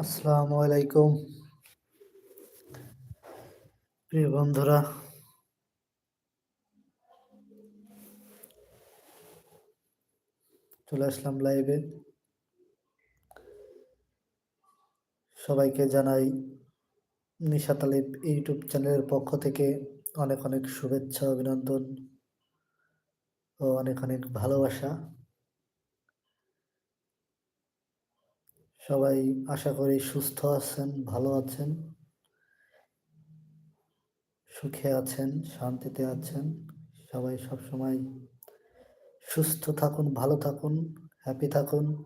আসসালামু আলাইকুম। প্রিয় বন্ধুরা, চলে আসলাম লাইভে। সবাইকে জানাই নিশাত আলিফ ইউটিউব চ্যানেলের পক্ষ থেকে অনেক অনেক শুভেচ্ছা, অভিনন্দন ও অনেক অনেক ভালোবাসা। সবাই আশা করি সুস্থ আছেন, ভালো আছেন, সুখে আছেন, শান্তিতে আছেন। সবাই সব সময় সুস্থ থাকুন, ভালো থাকুন, হ্যাপি থাকুন।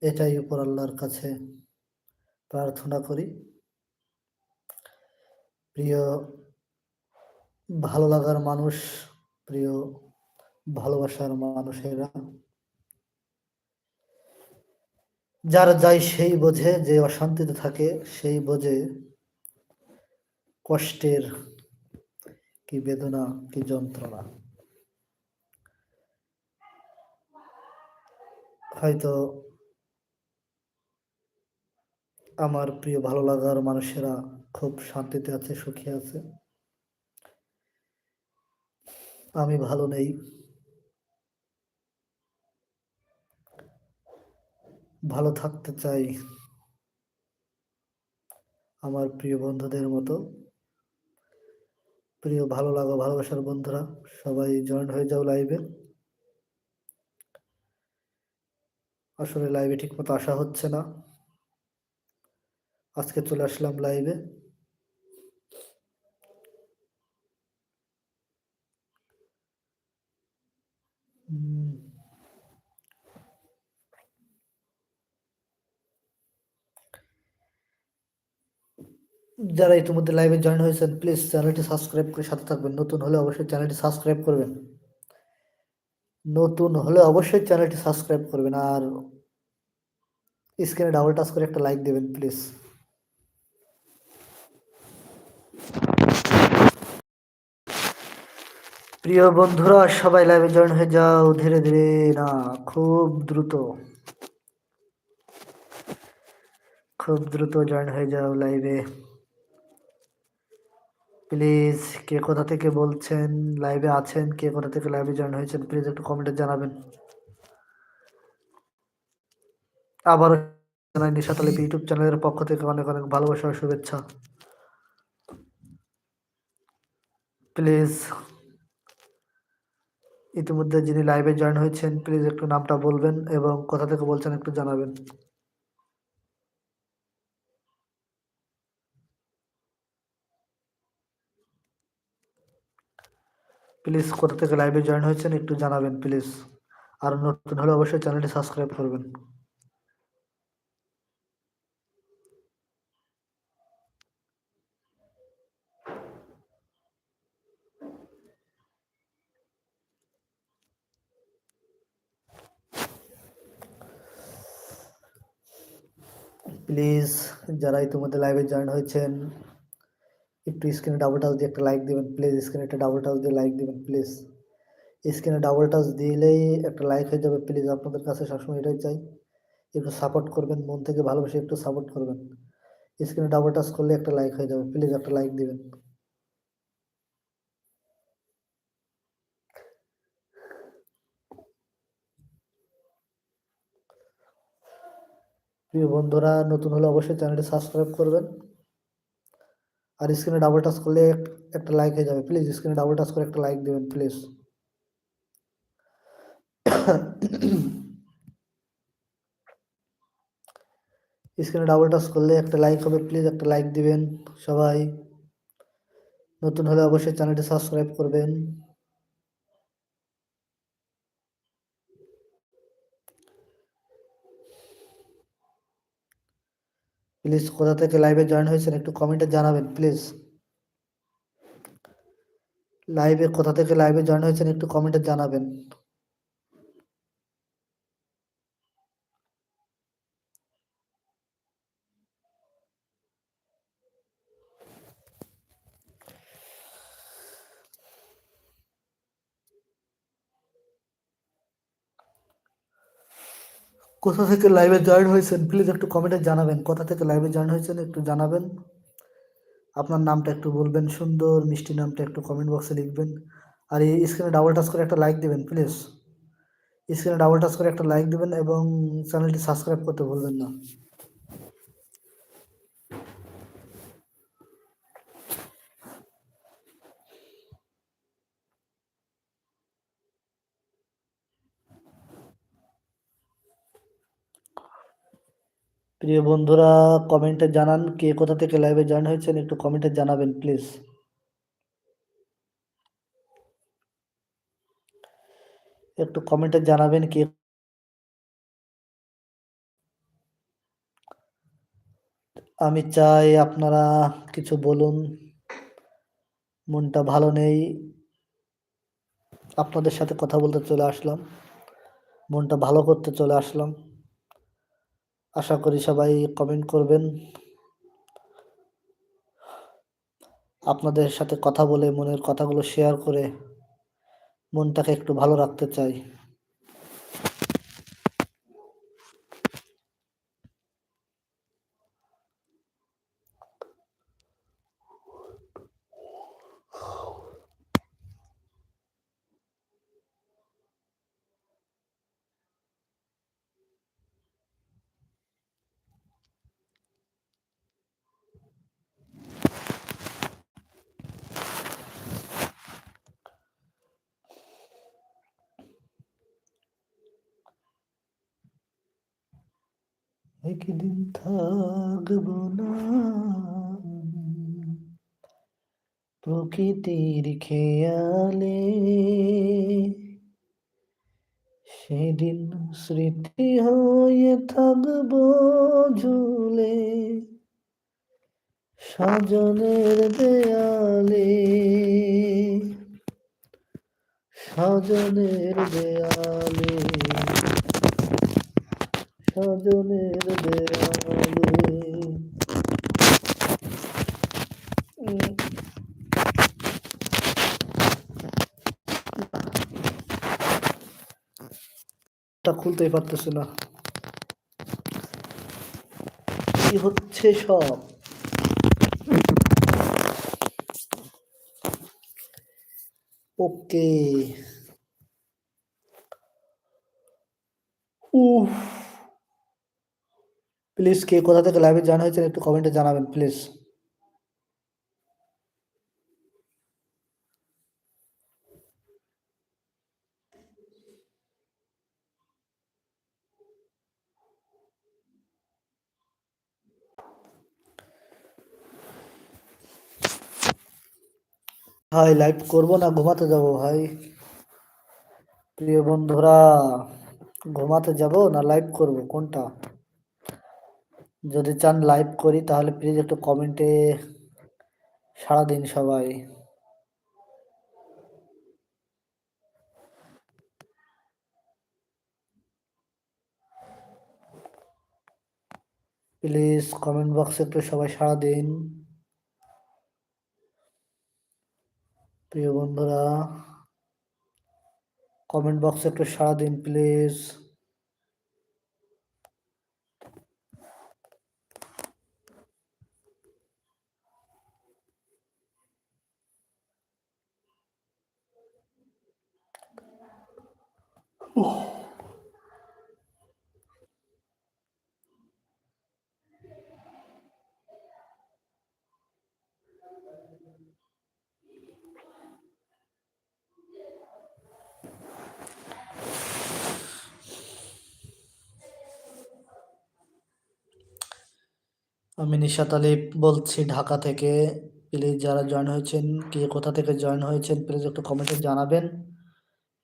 এটাই উপর আল্লাহর কাছে প্রার্থনা করি। প্রিয়, ভালো লাগার মানুষ, প্রিয় ভালোবাসার মানুষেরা যার যাই সেই বোঝে যে অশান্তিতে থাকে, সেই বোঝে কষ্টের কি বেদনা, কি যন্ত্রণা। হয়তো আমার প্রিয় ভালো লাগার মানুষেরা খুব শান্তিতে আছে, সুখী আছে। আমি ভালো নেই। ভালো থাকতে চাই আমার প্রিয় বন্ধুদের মতো। প্রিয়, ভালো লাগা, ভালোবাসার বন্ধুরা, সবাই জয়েন হয়ে যাও লাইভে আসলে লাইভে ঠিক মতো আসা হচ্ছে না। আজকে চলে আসলাম লাইভে যারা ইতিমধ্যে লাইভে জয়েন হয়েছেন প্লিজ চ্যানেলটি সাবস্ক্রাইব করে সাথে থাকবেন। নতুন হলে অবশ্যই চ্যানেলটি সাবস্ক্রাইব করবেন। নতুন হলে অবশ্যই চ্যানেলটি সাবস্ক্রাইব করবেন। আর স্ক্রিনে ডাবল টাচ করে একটা লাইক দেবেন প্লিজ প্রিয় বন্ধুরা, সবাই লাইভে জয়েন হয়ে যাও। ধীরে ধীরে, না, খুব দ্রুত। খুব দ্রুত জয়েন হয়ে যাও লাইভে প্লিজ কে কোথা থেকে বলছেন? লাইভে আছেন? কে কোথা থেকে লাইভে জয়েন হয়েছেন? প্লিজ একটু কমেন্টে জানাবেন। আবার জানাই নিশাত ইউটিউব চ্যানেলের পক্ষ থেকে অনেক অনেক ভালোবাসা শুভেচ্ছা। প্লিজ ইতিমধ্যে যিনি লাইভে জয়েন হয়েছেন প্লিজ একটু নামটা বলবেন এবং কোথা থেকে বলছেন একটু জানাবেন। প্লিজ কোথা থেকে লাইভে জয়েন হয়েছেন একটু জানাবেন, প্লিজ। আর নতুন হলে অবশ্যই চ্যানেলটি সাবস্ক্রাইব করবেন। প্লিজ, যারা ইতিমধ্যে লাইভে জয়েন হয়েছেন একটু স্ক্রিনে ডাবল টাচ দিয়ে একটা লাইক দিবেন প্লিজ স্ক্রিনে একটা ডাবল টাচ দিয়ে লাইক দিবেন প্লিজ স্ক্রিনে ডাবল টাচ দিলেই একটা লাইক হয়ে যাবে প্লিজ আপনাদের কাছে সবসময় এটাই চাই, একটু সাপোর্ট করবেন, মন থেকে ভালোবেসে একটু সাপোর্ট করবেন। স্ক্রিনে ডাবল টাচ করলে একটা লাইক হয়ে যাবে প্লিজ একটা লাইক দিবেন। প্রিয় বন্ধুরা, নতুন হলে অবশ্যই চ্যানেলটি সাবস্ক্রাইব করবেন। আর স্ক্রিনে ডাবল টাচ করলে একটা লাইক হয়ে যাবে। প্লিজ স্ক্রিনে ডাবল টাচ করে একটা লাইক দেবেন প্লিজ স্ক্রিনে ডাবল টাচ করলে একটা লাইক হবে প্লিজ একটা লাইক দিবেন সবাই। নতুন হলে অবশ্যই চ্যানেলটি সাবস্ক্রাইব করবেন। প্লিজ, কোথা থেকে লাইভে জয়েন হয়েছেন একটু কমেন্টে জানাবেন, প্লিজ। লাইভে কোথা থেকে লাইভে জয়েন হয়েছেন একটু কমেন্টে জানাবেন। কোথা থেকে লাইভে জয়েন হয়েছেন? প্লিজ একটু কমেন্টে জানাবেন। কোথা থেকে লাইভে জয়েন হয়েছেন একটু জানাবেন। আপনার নামটা একটু বলবেন সুন্দর, মিষ্টি নামটা একটু কমেন্ট বক্সে লিখবেন। আর এই স্ক্রিনে ডাবল টাচ করে একটা লাইক দেবেন প্লিজ স্ক্রিনে ডাবল টাচ করে একটা লাইক দেবেন এবং চ্যানেলটি সাবস্ক্রাইব করতে ভুলবেন না। প্রিয় বন্ধুরা কমেন্টে জানান কে কোথা থেকে লাইভে জয়েন হয়েছেন, একটু কমেন্টে জানাবেন প্লিজ একটু কমেন্টে জানাবেন কে আমি চাই আপনারা কিছু বলুন, মনটা ভালো নেই, আপনাদের সাথে কথা বলতে চলে আসলাম, মনটা ভালো করতে চলে আসলাম। আশা করি সবাই কমেন্ট করবেন। আপনাদের সাথে কথা বলে মনের কথাগুলো শেয়ার করে মনটাকে একটু ভালো রাখতে চাই। একদিন থাকব না। প্রকৃতির খেয়ালে সেদিন স্মৃতি হয়ে থাকব ঝুলে। সাজনের দেয়ালে সাজনের দেয়ালে সাজনের খুলতেই পারতেছে না। কি হচ্ছে সব? ওকে। প্লিজ কে কোথা থেকে লাইভে জানা হয়েছে একটু কমেন্টে জানাবেন প্লিজ ভাই লাইভ করব না, ঘুমাতে যাব ভাই প্রিয় বন্ধুরা, ঘুমাতে যাব না লাইভ করব, কোনটা? যদি চান লাইভ করি, তাহলে প্লিজ একটু কমেন্টে সারা দিন সবাই। প্লিজ কমেন্ট বক্সে একটু সবাই সারা দিন। প্রিয় বন্ধুরা কমেন্ট বক্সে একটু সারা দিন প্লিজ আমি নিশাত আলী বলছি, ঢাকা থেকে প্লিজ যারা জয়েন হয়েছেন, কে কোথা থেকে জয়েন হয়েছেন প্লিজ একটু কমেন্টে জানাবেন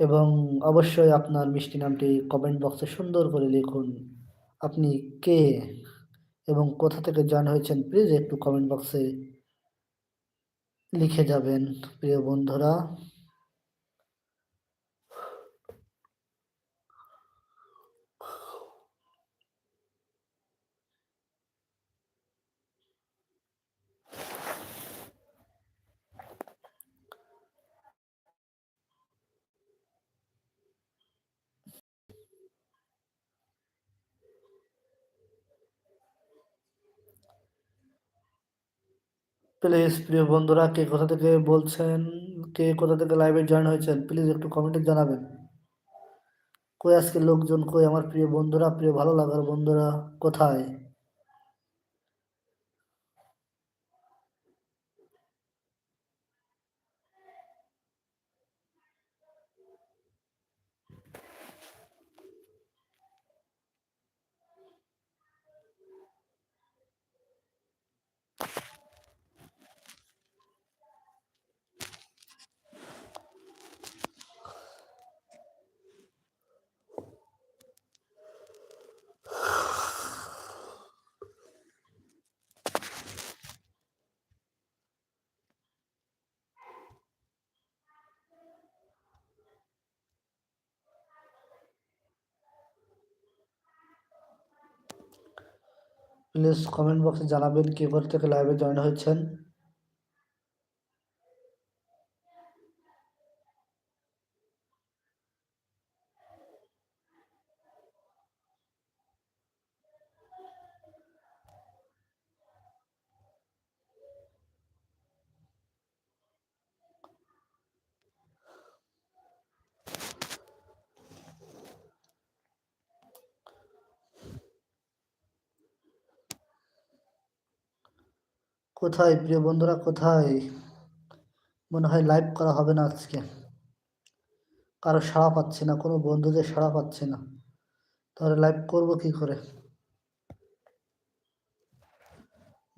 এবং অবশ্যই আপনার মিষ্টি নামটি কমেন্ট বক্সে সুন্দর করে লিখুন, আপনি কে এবং কোথা থেকে জয়েন হয়েছেন প্লিজ একটু কমেন্ট বক্সে লিখে যাবেন, প্রিয় বন্ধুরা। প্লিজ, প্রিয় বন্ধুরা, কে কোথা থেকে বলছেন, কে কোথা থেকে লাইভে জয়েন হয়েছেন, প্লিজ একটু কমেন্টে জানাবেন। কই আজকে লোকজন কই? আমার প্রিয় বন্ধুরা, প্রিয় ভালো লাগার বন্ধুরা, কোথায়? প্লিজ কমেন্ট বক্সে জানাবেন কী কোথা থেকে লাইভে জয়েন হয়েছেন। কোথায়? প্রিয় বন্ধুরা, কোথায়? মনে হয় লাইভ করা হবে না আজকে। কারও সাড়া পাচ্ছে না, কোনো বন্ধুদের সাড়া পাচ্ছে না। তাহলে লাইভ করব কি করে?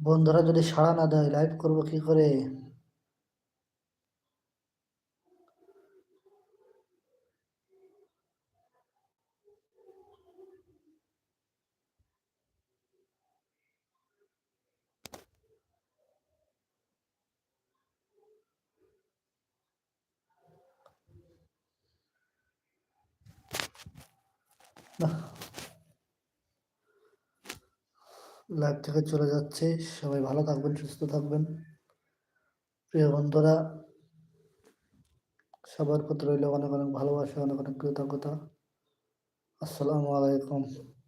বন্ধুরা যদি সাড়া না দেয় লাইভ করব কি করে? লাইভ থেকে চলে যাচ্ছে। সবাই ভালো থাকবেন, সুস্থ থাকবেন। প্রিয় বন্ধুরা, সবার প্রতি রইল অনেক অনেক ভালোবাসা, অনেক অনেক কৃতজ্ঞতা। আসসালামু আলাইকুম।